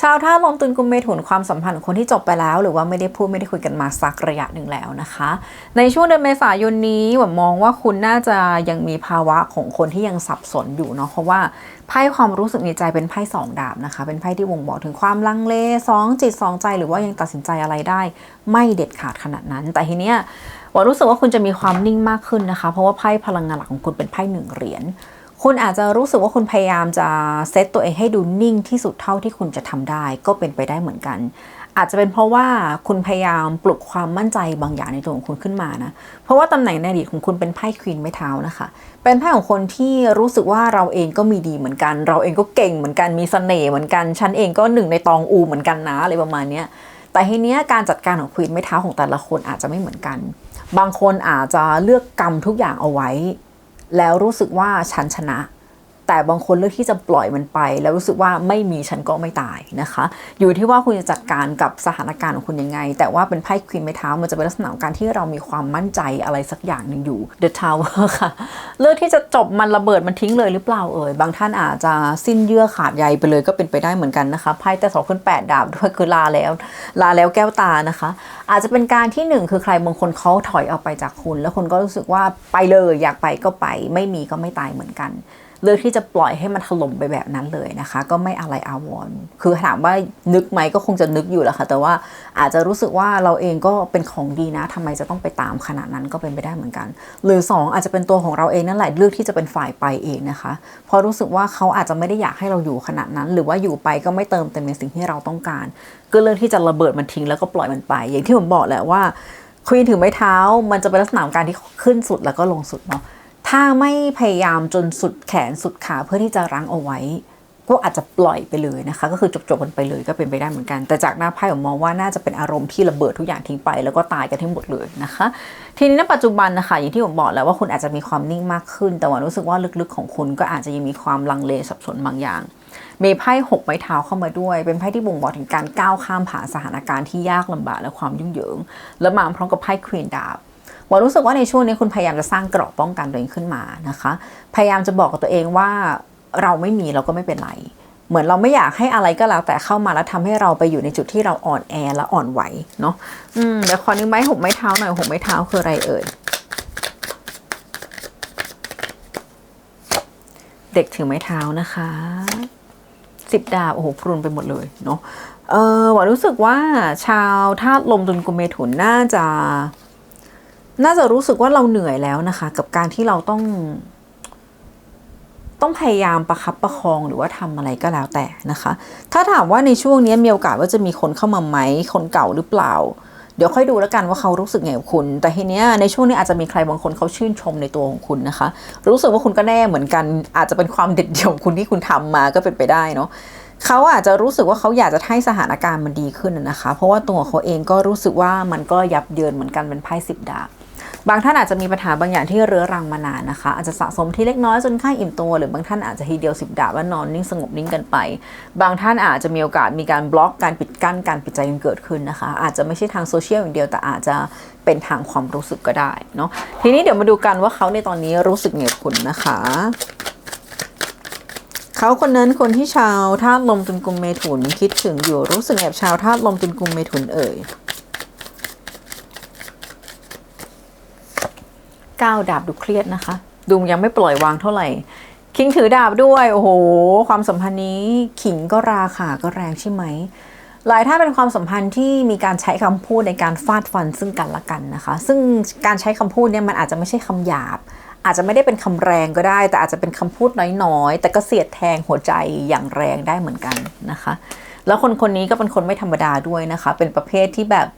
ชาวท่าลมตุนกุมเมถุนความสัมพันธ์ของคนที่จบไปแล้ว หรือว่าไม่ได้พูดไม่ได้คุยกันมาสักระยะหนึ่งแล้วนะคะ ในช่วงเดือนเมษายนนี้แบบมองว่าคุณน่าจะยังมีภาวะของคนที่ยังสับสนอยู่เนาะเพราะว่าไพ่ความรู้สึกในใจเป็นไพ่สองดาบนะคะ เป็นไพ่ที่บ่งบอกถึงความลังเลสองจิตสองใจ หรือว่ายังตัดสินใจอะไรได้ ไม่เด็ดขาดขนาดนั้น แต่ทีเนี้ยว่ารู้สึกว่าคุณจะมีความนิ่งมากขึ้นนะคะ เพราะว่าไพ่พลังงานหลักของคุณเป็นไพ่หนึ่งเหรียญ คุณอาจจะรู้สึกว่าคุณพยายามจะเซตตัวเองให้ดูนิ่งที่สุดเท่าที่คุณจะทำได้ ก็เป็นไปได้เหมือนกัน อาจจะเป็นเพราะว่าคุณพยายามปลุกความมั่นใจบางอย่างในตัวของคุณขึ้นมานะ เพราะว่าตำแหน่งในอดีตของคุณเป็นไพ่ควีนไม้เท้านะคะ เป็นไพ่ของคนที่รู้สึกว่าเราเองก็มีดีเหมือนกัน เราเองก็เก่งเหมือนกันมีเสน่ห์เหมือนกันฉันเองก็หนึ่งในตองอูเหมือนกันนะอะไรประมาณนี้แต่ทีเนี้ยการจัดการของควีนไม้เท้าของแต่ละคนอาจจะไม่เหมือนกัน บางคนอาจจะเลือกกรรมทุกอย่างเอาไว้ แล้วรู้สึกว่าฉันชนะ แต่บางคนเลือกที่จะปล่อยมันไป แล้วรู้สึกว่าไม่มีฉันก็ไม่ตายนะคะ อยู่ที่ว่าคุณจะจัดการกับสถานการณ์ของคุณยังไง แต่ว่าเป็นไพ่ควีนไม้เท้ามันจะเป็นลักษณะของการที่เรามีความมั่นใจอะไรสักอย่างหนึ่งอยู่ The Tower ค่ะ เลือกที่จะจบมันระเบิดมันทิ้งเลยหรือเปล่าเอ่ยบางท่านอาจจะสิ้นเยื่อขาดใยไปเลยก็เป็นไปได้เหมือนกันนะคะไพ่แต่สองคนแปดดาบด้วยคือลาแล้ว ลาแล้วแก้วตานะคะ อาจจะเป็นการที่หนึ่งคือใครบางคนเขาถอยออกไปจากคุณ แล้วคุณก็รู้สึกว่าไปเลยอยากไปก็ไป ไม่มีก็ไม่ตายเหมือนกัน เลือกที่จะปล่อยให้มันถล่มไปแบบนั้นเลยนะคะ ก็ไม่อะไรอาวรณ์คือถามว่านึกไหมก็คงจะนึกอยู่แหละค่ะ แต่ว่าอาจจะรู้สึกว่าเราเองก็เป็นของดีนะทำไมจะต้องไปตามขนาดนั้นก็เป็นไปได้เหมือนกัน หรือ 2 อาจจะเป็นตัวของเราเองนั่นแหละเลือกที่จะเป็นฝ่ายไปเองนะคะ เพราะรู้สึกว่าเขาอาจจะไม่ได้อยากให้เราอยู่ขนาดนั้น หรือว่าอยู่ไปก็ไม่เติมเต็มในสิ่งที่เราต้องการ ก็เลือกที่จะระเบิดมันทิ้งแล้วก็ปล่อยมันไป อย่างที่ผมบอกแหละว่าควีนถือไม้เท้ามันจะเป็นลักษณะการที่ขึ้นสุดแล้วก็ลงสุดเนาะ ถ้าไม่พยายามจนสุดแขนสุดขาเพื่อที่จะรั้งเอาไว้ ก็อาจจะปล่อยไปเลยนะคะ ก็คือจบๆกันไปเลยก็เป็นไปได้เหมือนกัน แต่จากหน้าไพ่ผมมองว่าน่าจะเป็นอารมณ์ที่ระเบิดทุกอย่างทิ้งไป แล้วก็ตายกันทั้งหมดเลยนะคะ ทีนี้ณปัจจุบันนะคะอย่างที่ผมบอกแล้วว่าคุณอาจจะมีความนิ่งมากขึ้น แต่ว่ารู้สึกว่าลึกๆของคุณก็อาจจะยังมีความลังเลสับสนบางอย่างมีไพ่หกไม้เท้าเข้ามาด้วย เป็นไพ่ที่บ่งบอกถึงการก้าวข้ามผ่านสถานการณ์ที่ยากลำบากและความยุ่งเหยิง แล้วมาพร้อมกับไพ่ควีนดาบ ว่ารู้สึกว่าในช่วงนี้คุณพยายามจะสร้างเกราะป้องกันตัวเองขึ้นมานะคะ พยายามจะบอกกับตัวเองว่าเราไม่มีเราก็ไม่เป็นไร เหมือนเราไม่อยากให้อะไรก็แล้วแต่เข้ามาแล้วทำให้เราไปอยู่ในจุดที่เราอ่อนแอและอ่อนไหวเนาะอืมเดี๋ยวขอนึงไม้หกไม้เท้าหน่อยหกไม้เท้าคืออะไรเอ่ยเด็กถือไม้เท้านะคะสิบดาบโอ้โหพรุนไปหมดเลยเนาะเออว่ารู้สึกว่าชาวธาตุลมตุลกุมเมถุนน่าจะ น่าจะรู้สึกว่าเราเหนื่อยแล้วนะคะ กับการที่เราต้อง ต้องพยายามประคับประคองหรือว่าทำอะไรก็แล้วแต่นะคะ ถ้าถามว่าในช่วงนี้มีโอกาสว่าจะมีคนเข้ามาไหมคนเก่าหรือเปล่า เดี๋ยวค่อยดูแล้วกันว่าเขารู้สึกไงกับคุณ แต่ทีเนี้ยในช่วงนี้อาจจะมีใครบางคนเขาชื่นชมในตัวของคุณนะคะ รู้สึกว่าคุณก็แน่เหมือนกัน อาจจะเป็นความเด็ดเดี่ยวของคุณที่คุณทำมาก็เป็นไปได้เนาะเขาอาจจะรู้สึกว่าเขาอยากจะให้สถานการณ์มันดีขึ้นนะนะคะ เพราะว่าตัวเขาเองก็รู้สึกว่ามันก็ยับเยินเหมือนกันเป็นไพ่สิบดาบ บางท่านอาจจะมีปัญหาบางอย่างที่เรื้อรังมานานนะคะ อาจจะสะสมที่เล็กน้อยจนค่าอิ่มตัว หรือบางท่านอาจจะทีเดียวสิบดาบว่านอนนิ่งสงบนิ่งกันไป บางท่านอาจจะมีโอกาสมีการบล็อกการปิดกั้นการปิดใจกันเกิดขึ้นนะคะ อาจจะไม่ใช่ทางโซเชียลอย่างเดียวแต่อาจจะเป็นทางความรู้สึกก็ได้เนาะทีนี้เดี๋ยวมาดูกันว่าเขาในตอนนี้รู้สึกไงกับคุณนะคะเขาคนนั้นคนที่ชาวธาตุลมตุลกุมเมถุนคิดถึงอยู่รู้สึกแบบชาวธาตุลมตุลกุมเมถุนเอ่ย ก้าวดาบดูเครียดนะคะ ดูยังไม่ปล่อยวางเท่าไหร่ คิงถือดาบด้วย โอ้โห ความสัมพันธ์นี้ขิงก็ราคาก็แรงใช่ไหมหลายท่านเป็นความสัมพันธ์ที่มีการใช้คำพูดในการฟาดฟันซึ่งกันและกันนะคะ ซึ่งการใช้คำพูดเนี่ยมันอาจจะไม่ใช่คำหยาบ อาจจะไม่ได้เป็นคำแรงก็ได้ แต่อาจจะเป็นคำพูดน้อยๆ แต่ก็เสียดแทงหัวใจอย่างแรงได้เหมือนกันนะคะ แล้วคนคนนี้ก็เป็นคนไม่ธรรมดาด้วยนะคะ เป็นประเภทที่แบบ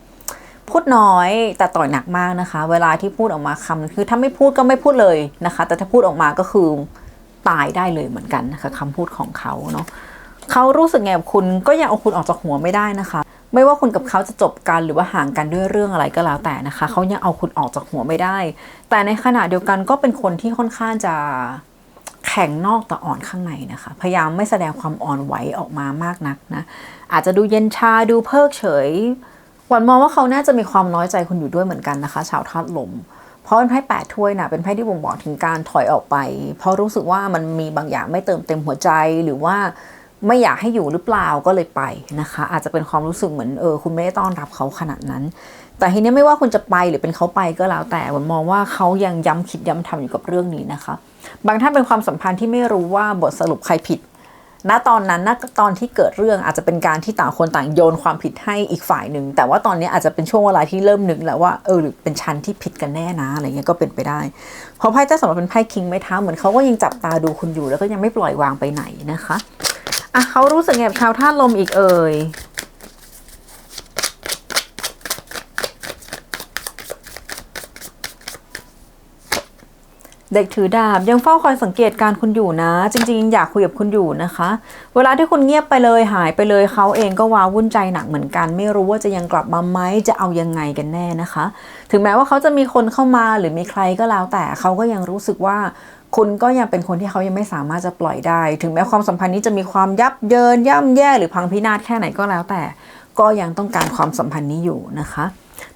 พูดน้อยแต่ต่อยหนักมากนะคะ เวลาที่พูดออกมาคำคือถ้าไม่พูดก็ไม่พูดเลยนะคะ แต่ถ้าพูดออกมาก็คือตายได้เลยเหมือนกันนะคะคำพูดของเขาเนาะเขารู้สึกไงกับคุณก็ยังเอาคุณออกจากหัวไม่ได้นะคะ ไม่ว่าคุณกับเขาจะจบกันหรือว่าห่างกันด้วยเรื่องอะไรก็แล้วแต่นะคะเขายังเอาคุณออกจากหัวไม่ได้ แต่ในขณะเดียวกันก็เป็นคนที่ค่อนข้างจะแข็งนอกแต่อ่อนข้างในนะคะ พยายามไม่แสดงความอ่อนไหวออกมามากนักนะอาจจะดูเย็นชาดูเพิกเฉย หวันมองว่าเขาน่าจะมีความน้อยใจคุณอยู่ด้วยเหมือนกันนะคะ ชาวธาตุลม เพราะเป็นไพ่แปดถ้วยนะเป็นไพ่ที่บ่งบอกถึงการถอยออกไป เพราะรู้สึกว่ามันมีบางอย่างไม่เติมเต็มหัวใจหรือว่าไม่อยากให้อยู่หรือเปล่าก็เลยไปนะคะ อาจจะเป็นความรู้สึกเหมือนเออคุณไม่ได้ต้อนรับเขาขนาดนั้น แต่ทีนี้ไม่ว่าคุณจะไปหรือเป็นเขาไปก็แล้วแต่ผมมองว่าเขายังย้ำคิดย้ำทำอยู่กับเรื่องนี้นะคะ บางท่านเป็นความสัมพันธ์ที่ไม่รู้ว่าบทสรุปใครผิด ณตอนนั้นณตอนที่เกิดเรื่องอาจจะเป็นการที่ต่างคนต่างโยนความผิดให้อีกฝ่ายหนึ่ง แต่ว่าตอนนี้อาจจะเป็นช่วงเวลาที่เริ่มนึกแล้วว่าเออหรือเป็นชั้นที่ผิดกันแน่นะอะไรเงี้ยก็เป็นไปได้ เพราะไพ่เจ้าสำหรับเป็นไพ่คิงไม่เท้าเหมือนเขาก็ยังจับตาดูคุณอยู่แล้วก็ยังไม่ปล่อยวางไปไหนนะคะอะเขารู้สึกไงกับชาวท่าลมอีกเอ่ย เด็กถือดาบยังเฝ้าคอยสังเกตการคุณอยู่นะ จริง ๆ อยากคุยกับคุณอยู่นะคะ เวลาที่คุณเงียบไปเลยหายไปเลยเขาเองก็ว้าวุ่นใจหนักเหมือนกัน ไม่รู้ว่าจะยังกลับมาไหมจะเอายังไงกันแน่นะคะ ถึงแม้ว่าเขาจะมีคนเข้ามาหรือมีใครก็แล้ว แต่เขาก็ยังรู้สึกว่าคุณก็ยังเป็นคนที่เขายังไม่สามารถจะปล่อยได้ ถึงแม้ความสัมพันธ์นี้จะมีความยับเยินย่ำแย่หรือพังพินาศแค่ไหนก็แล้วแต่ ก็ยังต้องการความสัมพันธ์นี้อยู่นะคะ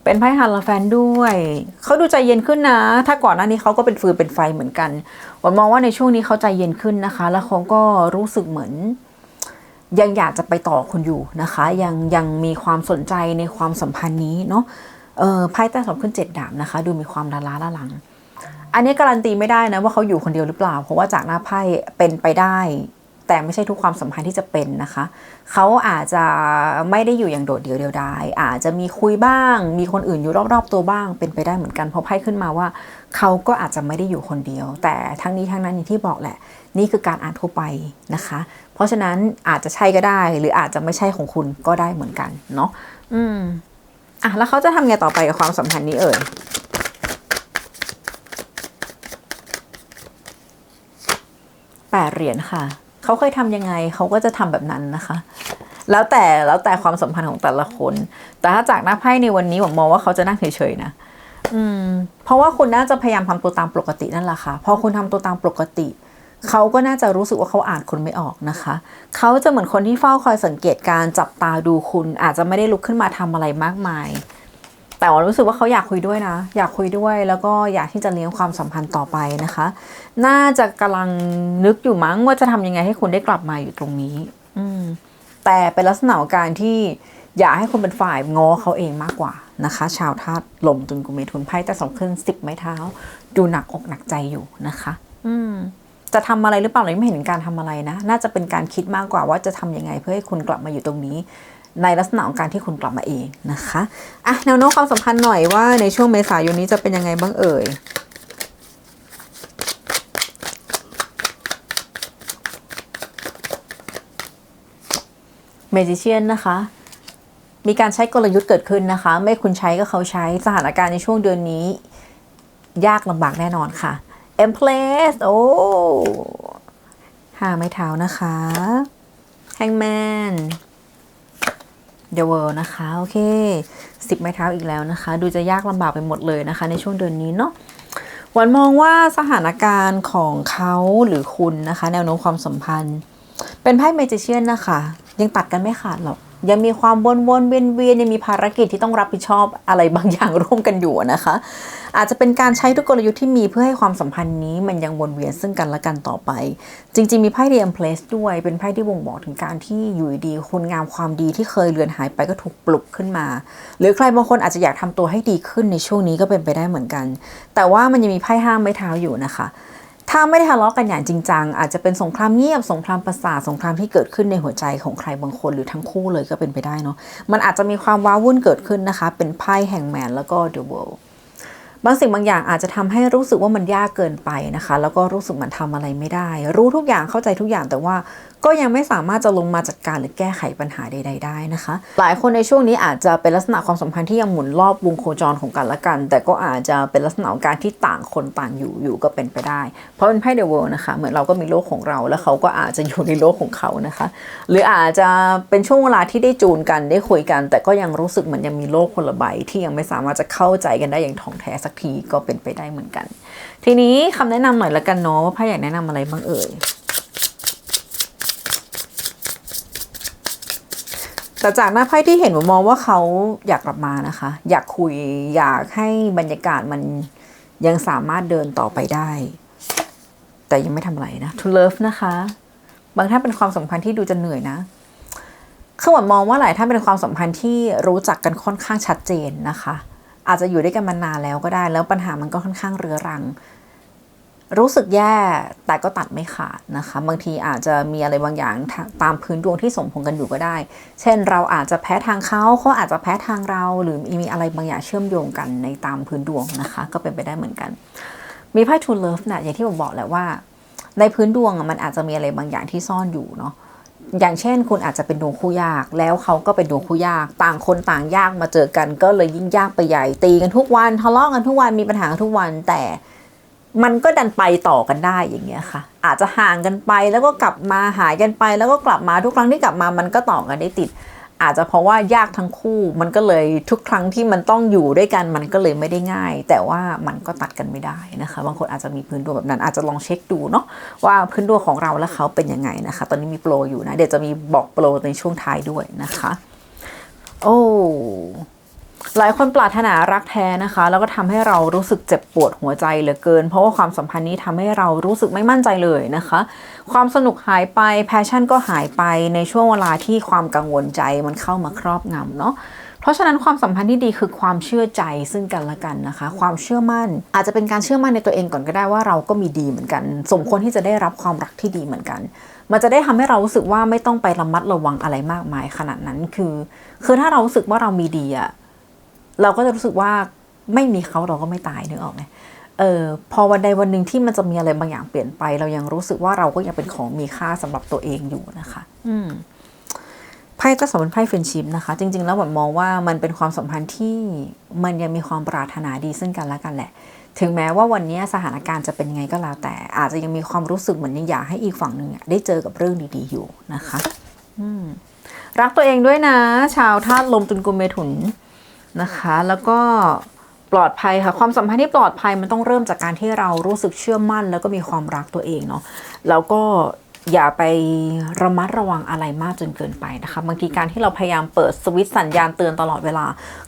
เป็นไพ่ฮันลาแฟนด้วย เขาดูใจเย็นขึ้นนะ ถ้าก่อนหน้านี้เขาก็เป็นฟืนเป็นไฟเหมือนกันวันมองว่าในช่วงนี้เขาใจเย็นขึ้นนะคะ แล้วเขาก็รู้สึกเหมือน ยังอยากจะไปต่อคุณอยู่นะคะ ยังยังมีความสนใจในความสัมพันธ์นี้เนาะเออไพ่ใต้สองขึ้นเจ็ดดาบนะคะ ดูมีความละล้าละหลัง อันนี้การันตีไม่ได้นะว่าเขาอยู่คนเดียวหรือเปล่า เพราะว่าจากหน้าไพ่เป็นไปได้ แต่ไม่ใช่ทุกความสัมพันธ์ที่จะเป็นนะคะ เขาอาจจะไม่ได้อยู่อย่างโดดเดี่ยวเดียวดายอาจจะมีคุยบ้าง มีคนอื่นอยู่รอบๆตัวบ้าง เป็นไปได้เหมือนกันเพราะไพ่ขึ้นมาว่า เขาก็อาจจะไม่ได้อยู่คนเดียว แต่ทั้งนี้ทั้งนั้นอย่างที่บอกแหละ นี่คือการอ่านทั่วไปนะคะ เพราะฉะนั้นอาจจะใช่ก็ได้ หรืออาจจะไม่ใช่ของคุณก็ได้เหมือนกันเนาะอืมอะแล้วเขาจะทำไงต่อไปกับความสัมพันธ์นี้เอ่ยแปดเหรียญค่ะ เขาเคยทำยังไงเขาก็จะทำแบบนั้นนะคะ แล้วแต่แล้วแต่ความสัมพันธ์ของแต่ละคน แต่ถ้าจากหน้าไพ่ในวันนี้ผมมองว่าเขาจะนั่งเฉยๆนะอืม เพราะว่าคุณน่าจะพยายามทำตัวตามปกตินั่นแหละค่ะ พอคุณทำตัวตามปกติ เขาก็น่าจะรู้สึกว่าเขาอ่านคุณไม่ออกนะคะ เขาจะเหมือนคนที่เฝ้าคอยสังเกตการจับตาดูคุณ อาจจะไม่ได้ลุกขึ้นมาทำอะไรมากมาย แต่ว่ารู้สึกว่าเขาอยากคุยด้วยนะ อยากคุยด้วย แล้วก็อยากที่จะเลี้ยงความสัมพันธ์ต่อไปนะคะ น่าจะกำลังนึกอยู่มั้งว่าจะทำยังไงให้คุณได้กลับมาอยู่ตรงนี้ อืมแต่เป็นลักษณะของการที่อยากให้คุณเป็นฝ่ายง้อเขาเองมากกว่านะคะ ชาวธาตุลมตุนกุมเมทุนไพ่แต่สองเครื่องสิบไม้เท้า ดูหนักอกหนักใจอยู่นะคะ อืมจะทำอะไรหรือเปล่าเราไม่เห็นการทำอะไรนะ น่าจะเป็นการคิดมากกว่าว่าจะทำยังไงเพื่อให้คุณกลับมาอยู่ตรงนี้ ในลักษณะของการที่คุณกลับมาเองนะคะอะแนวโน้มความสัมพันธ์หน่อยว่าในช่วงเมษายนนี้จะเป็นยังไงบ้างเอ่ยเมจิเชียนนะคะ มีการใช้กลยุทธ์เกิดขึ้นนะคะ ไม่คุณใช้ก็เขาใช้สถานการณ์ในช่วงเดือนนี้ ยากลำบากแน่นอนค่ะ e m p l a c e โอ้ห้าไม้เท้านะคะ Hangman The World นะคะ โอเคสิบไม้เท้าอีกแล้วนะคะ ดูจะยากลำบากไปหมดเลยนะคะ ในช่วงเดือนนี้เนาะวันมองว่าสถานการณ์ของเขาหรือคุณนะคะ แนวโน้มความสัมพันธ์ เป็นไพ่เมจิเชียนนะคะ ยังตัดกันไม่ขาดหรอก ยังมีความวนวนๆเวียนเวียนยังมีภารกิจที่ต้องรับผิดชอบอะไรบางอย่างร่วมกันอยู่นะคะ อาจจะเป็นการใช้ทุกกลยุทธ์ที่มีเพื่อให้ความสัมพันธ์นี้มันยังวนเวียนซึ่งกันและกันต่อไป จริง ๆ มีไพ่เรียมเพลสด้วยเป็นไพ่ที่บ่งบอกถึงการที่อยู่ดีคุณงามความดีที่เคยเลือนหายไปก็ถูกปลุกขึ้นมา หรือใครบางคนอาจจะอยากทำตัวให้ดีขึ้นในช่วงนี้ก็เป็นไปได้เหมือนกัน แต่ว่ามันยังมีไพ่ห้ามไม้เท้าอยู่นะคะ ถ้าไม่ได้ทะเลาะกันอย่างจริงจัง อาจจะเป็นสงครามเงียบสงครามประสาทสงครามที่เกิดขึ้นในหัวใจของใครบางคนหรือทั้งคู่เลยก็เป็นไปได้เนาะมันอาจจะมีความว้าวุ่นเกิดขึ้นนะคะ เป็นไพ่แห่งแมนแล้วก็ The World บางสิ่งบางอย่างอาจจะทำให้รู้สึกว่ามันยากเกินไปนะคะ แล้วก็รู้สึกมันทำอะไรไม่ได้ รู้ทุกอย่างเข้าใจทุกอย่างแต่ว่า ก็ยังไม่สามารถจะลงมาจัดการหรือแก้ไขปัญหาใด ๆ ได้นะคะ หลายคนในช่วงนี้อาจจะเป็นลักษณะความสัมพันธ์ที่ยังหมุนรอบวงโคจรของกันและกัน แต่ก็อาจจะเป็นลักษณะของการที่ต่างคนต่างอยู่อยู่ก็เป็นไปได้ เพราะเป็นไพ่เดอะเวิลด์นะคะ เหมือนเราก็มีโลกของเรา แล้วเขาก็อาจจะอยู่ในโลกของเขานะคะ หรืออาจจะเป็นช่วงเวลาที่ได้จูนกันได้คุยกัน แต่ก็ยังรู้สึกเหมือนยังมีโลกคนละใบที่ยังไม่สามารถจะเข้าใจกันได้อย่างถ่องแท้สักทีก็เป็นไปได้เหมือนกัน ทีนี้คำแนะนำหน่อยละกันเนาะว่าไพ่อยากแนะนำอะไรบ้างเอ่ย แต่จากหน้าไพ่ที่เห็นผมมองว่าเขาอยากกลับมานะคะ อยากคุยอยากให้บรรยากาศมันยังสามารถเดินต่อไปได้ แต่ยังไม่ทำอะไรนะ to love นะคะ บางท่านเป็นความสัมพันธ์ที่ดูจะเหนื่อยนะคือหมมองว่าหลายท่านเป็นความสัมพันธ์ที่รู้จักกันค่อนข้างชัดเจนนะคะ อาจจะอยู่ด้วยกันมานานแล้วก็ได้ แล้วปัญหามันก็ค่อนข้างเรื้อรัง รู้สึกแย่แต่ก็ตัดไม่ขาดนะคะ บางทีอาจจะมีอะไรบางอย่างตามพื้นดวงที่สมพงกันอยู่ก็ได้ เช่น เราอาจจะแพ้ทางเขาเขาอาจจะแพ้ทางเรา หรือมีอะไรบางอย่างเชื่อมโยงกันในตามพื้นดวงนะคะ ก็เป็นไปได้เหมือนกัน มีไพ่ทูเลิฟนะอย่างที่ผมบอกแหละว่า ในพื้นดวงมันอาจจะมีอะไรบางอย่างที่ซ่อนอยู่เนาะอย่างเช่น คุณอาจจะเป็นดวงคู่ยาก แล้วเขาก็เป็นดวงคู่ยาก ต่างคนต่างยากมาเจอกัน ก็เลยยิ่งยากไปใหญ่ตีกันทุกวันทะเลาะกันทุกวันมีปัญหาทุกวันแต่ มันก็ดันไปต่อกันได้อย่างเงี้ยค่ะ อาจจะห่างกันไปแล้วก็กลับมาหายกันไป แล้วก็กลับมาทุกครั้งที่กลับมามันก็ต่อกันได้ติด อาจจะเพราะว่ายากทั้งคู่มันก็เลยทุกครั้งที่มันต้องอยู่ด้วยกันมันก็เลยไม่ได้ง่าย แต่ว่ามันก็ตัดกันไม่ได้นะคะ บางคนอาจจะมีพื้นดวงแบบนั้น อาจจะลองเช็คดูเนาะว่าพื้นดวงของเราและเขาเป็นยังไงนะคะ ตอนนี้มีโปรอยู่นะเดี๋ยวจะมีบอกโปรในช่วงท้ายด้วยนะคะ โอ้ หลายคนปรารถนารักแท้นะคะ แล้วก็ทำให้เรารู้สึกเจ็บปวดหัวใจเหลือเกิน เพราะว่าความสัมพันธ์นี้ทำให้เรารู้สึกไม่มั่นใจเลยนะคะ ความสนุกหายไปแพชชั่นก็หายไปในช่วงเวลาที่ความกังวลใจมันเข้ามาครอบงำเนาะเพราะฉะนั้นความสัมพันธ์ที่ดีคือความเชื่อใจซึ่งกันและกันนะคะ ความเชื่อมั่นอาจจะเป็นการเชื่อมั่นในตัวเองก่อนก็ได้ว่าเราก็มีดีเหมือนกัน สมควรที่จะได้รับความรักที่ดีเหมือนกัน มันจะได้ทำให้เรารู้สึกว่าไม่ต้องไประมัดระวังอะไรมากมายขนาดนั้นคือ คือถ้าเรารู้สึกว่าเรามีดีอะ เราก็จะรู้สึกว่าไม่มีเขาเราก็ไม่ตายนึกออกไหมเออพอวันใดวันหนึ่งที่มันจะมีอะไรบางอย่างเปลี่ยนไป เรายังรู้สึกว่าเราก็ยังเป็นของมีค่าสำหรับตัวเองอยู่นะคะ อืมไพ่ก็สมเป็นไพ่เฟรนชิพนะคะ จริง ๆ แล้วผมมองว่ามันเป็นความสัมพันธ์ที่มันยังมีความปรารถนาดีซึ่งกันและกันแหละ ถึงแม้ว่าวันนี้สถานการณ์จะเป็นยังไงก็แล้วแต่ อาจจะยังมีความรู้สึกเหมือนยังอยากให้อีกฝั่งหนึ่งได้เจอกับเรื่องดีๆอยู่นะคะ อืมรักตัวเองด้วยนะ ชาวธาตุลมตุลกุมเมถุน นะคะ แล้วก็ปลอดภัยค่ะ ความสัมพันธ์ที่ปลอดภัยมันต้องเริ่มจากการที่เรารู้สึกเชื่อมั่น แล้วก็มีความรักตัวเองเนาะแล้วก็อย่าไประมัดระวังอะไรมากจนเกินไปนะคะบางทีการที่เราพยายามเปิดสวิตช์สัญญาณเตือนตลอดเวลา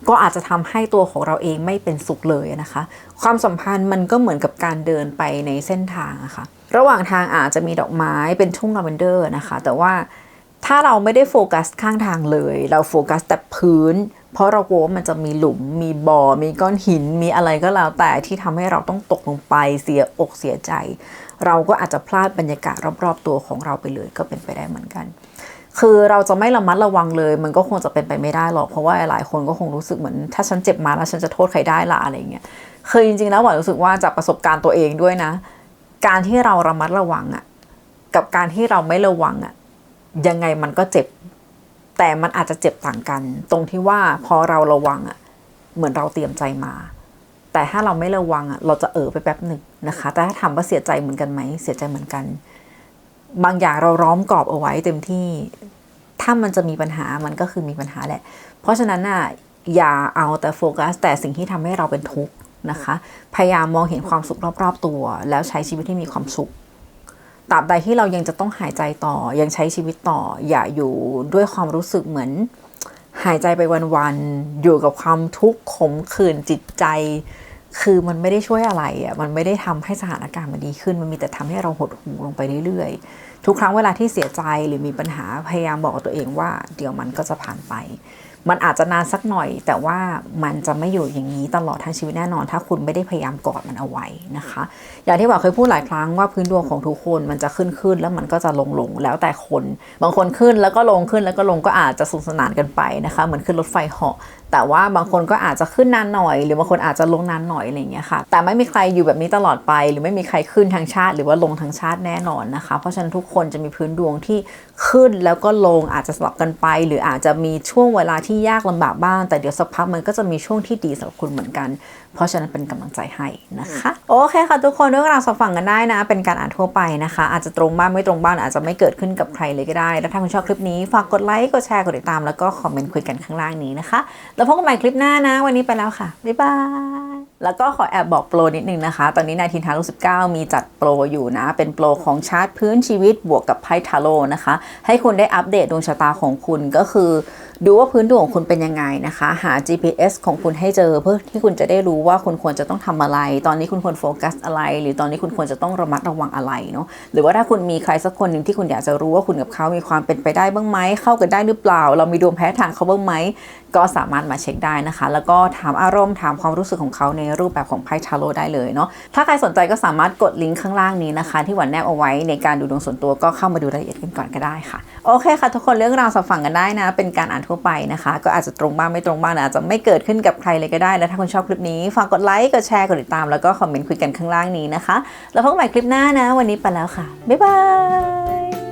ก็อาจจะทำให้ตัวของเราเองไม่เป็นสุขเลยนะคะ ความสัมพันธ์มันก็เหมือนกับการเดินไปในเส้นทางอะคะ่ะระหว่างทางอาจจะมีดอกไม้เป็นทุ่งลาเวนเดอร์นะคะ แต่ว่า ถ้าเราไม่ได้โฟกัสข้างทางเลย เราโฟกัสแต่พื้น เพราะเรากลัวว่ามันจะมีหลุม มีบ่อ มีก้อนหิน มีอะไรก็แล้วแต่ที่ทำให้เราต้องตกลงไปเสียอกเสียใจ เราก็อาจจะพลาดบรรยากาศรอบๆตัวของเราไปเลยก็เป็นไปได้เหมือนกัน คือเราจะไม่ระมัดระวังเลย มันก็คงจะเป็นไปไม่ได้หรอกเพราะว่าหลายคนก็คงรู้สึกเหมือน ถ้าฉันเจ็บมาแล้วฉันจะโทษใครได้ล่ะอะไรเงี้ยคือจริงๆแล้วหวานรู้สึกว่าจากประสบการณ์ตัวเองด้วยนะ การที่เราระมัดระวังอะ่ะกับการที่เราไม่ระวังอะ่ะ ยังไงมันก็เจ็บ แต่มันอาจจะเจ็บต่างกัน ตรงที่ว่าพอเราระวังอะเหมือนเราเตรียมใจมา แต่ถ้าเราไม่ระวังอะเราจะเออไปแป๊บหนึ่งนะคะ แต่ถ้าถามว่าเสียใจเหมือนกันไหมเสียใจเหมือนกัน บางอย่างเราร้อมกรอบเอาไว้เต็มที่ ถ้ามันจะมีปัญหามันก็คือมีปัญหาแหละ เพราะฉะนั้นน่ะอย่าเอาแต่โฟกัส แต่สิ่งที่ทำให้เราเป็นทุกข์นะคะ พยายามมองเห็นความสุขรอบ ๆ ตัว แล้วใช้ชีวิตที่มีความสุข ตราบใดที่เรายังจะต้องหายใจต่อยังใช้ชีวิตต่อ อย่าอยู่ด้วยความรู้สึกเหมือน หายใจไปวันๆอยู่กับความทุกข์ขมขื่นจิตใจ คือมันไม่ได้ช่วยอะไรอะมันไม่ได้ทำให้สถานการณ์มันดีขึ้น มันมีแต่ทำให้เราหดหู่ลงไปเรื่อยๆ ทุกครั้งเวลาที่เสียใจหรือมีปัญหาพยายามบอกตัวเองว่า เดี๋ยวมันก็จะผ่านไป มันอาจจะนานสักหน่อย แต่ว่ามันจะไม่อยู่อย่างนี้ตลอดทั้งชีวิตแน่นอน ถ้าคุณไม่ได้พยายามกอดมันเอาไว้นะคะ อย่างที่บอกเคยพูดหลายครั้งว่าพื้นดวงของทุกคนมันจะขึ้นขึ้นแล้วมันก็จะลงลงแล้วแต่คน บางคนขึ้นแล้วก็ลงขึ้นแล้วก็ลงก็อาจจะสุขสนานกันไปนะคะ เหมือนขึ้นรถไฟเหาะแต่ว่าบางคนก็อาจจะขึ้นนานหน่อย หรือบางคนอาจจะลงนานหน่อยอะไรเงี้ยค่ะ แต่ไม่มีใครอยู่แบบนี้ตลอดไป หรือไม่มีใครขึ้นทางชาติ หรือว่าลงทางชาติแน่นอนนะคะ เพราะฉะนั้นทุกคนจะมีพื้นดวงที่ขึ้นแล้วก็ลงอาจจะสลับกันไป หรืออาจจะมีช่วงเวลาที่ยากลำบากบ้าง แต่เดี๋ยวสักพักมันก็จะมีช่วงที่ดีสำหรับคุณเหมือนกัน เพราะฉะนั้นเป็นกำลังใจให้นะคะโอเคค่ะทุกคนเรื่องราวสฟังกันได้นะ เป็นการอ่านทั่วไปนะคะ อาจจะตรงบ้างไม่ตรงบ้างอาจจะไม่เกิดขึ้นกับใครเลยก็ได้ แล้วถ้าคุณชอบคลิปนี้ฝากกดไลค์กดแชร์กดติดตามแล้วก็คอมเมนต์คุยกันข้างล่างนี้นะคะแล้วพบกันใหม่คลิปหน้านะ วันนี้ไปแล้วค่ะ บ๊ายบายแล้วก็ขอแอบบอกโปรนิดนึงนะคะ ตอนนี้นายทินทารุสิบเก้ามีจัดโปรอยู่นะ เป็นโปรของชาร์ตพื้นชีวิตบวกกับไพ่ทาโร่นะคะ ให้คุณได้อัปเดตดวงชะตาของคุณก็คือดูว่าพื้นดวงของคุณเป็นยังไงนะคะ หา GPS ของคุณให้เจอเพื่อที่คุณจะได้รู้ว่าคุณควรจะต้องทำอะไร ตอนนี้คุณควรโฟกัสอะไร หรือตอนนี้คุณควรจะต้องระมัดระวังอะไรเนาะหรือว่าถ้าคุณมีใครสักคนหนึ่งที่คุณอยากจะรู้ว่าคุณกับเขามีความเป็นไปได้บ้างไหมเข้ากันได้หรือเปล่า เรามีดวงแพ้ทางเขาบ้างไหมก็สามารถมาเช็คได้นะคะ แล้วก็ถามอารมณ์ถามความรู้สึกของเขาในรูปแบบของไพ่ทาโร่ได้เลยเนาะถ้าใครสนใจก็สามารถกดลิงก์ข้างล่างนี้นะคะ ที่หวันแนบเอาไว้ในการดูดวงส่วนตัวก็เข้ามาดูรายละเอียดกันก่อนก็ได้ค่ะโอเคค่ะ ทุกคนเรื่องราวสับฝังกันได้นะ เป็นการอ่านทั่วไปนะคะ ก็อาจจะตรงบ้างไม่ตรงบ้างนะอาจจะไม่เกิดขึ้นกับใครเลยก็ได้ และถ้าคุณชอบคลิปนี้ ฝากกดไลค์ กดแชร์ กดติดตาม แล้วก็คอมเมนต์คุยกันข้างล่างนี้นะคะ แล้วพบกันใหม่คลิปหน้านะ วันนี้ไปแล้วค่ะ บ๊ายบาย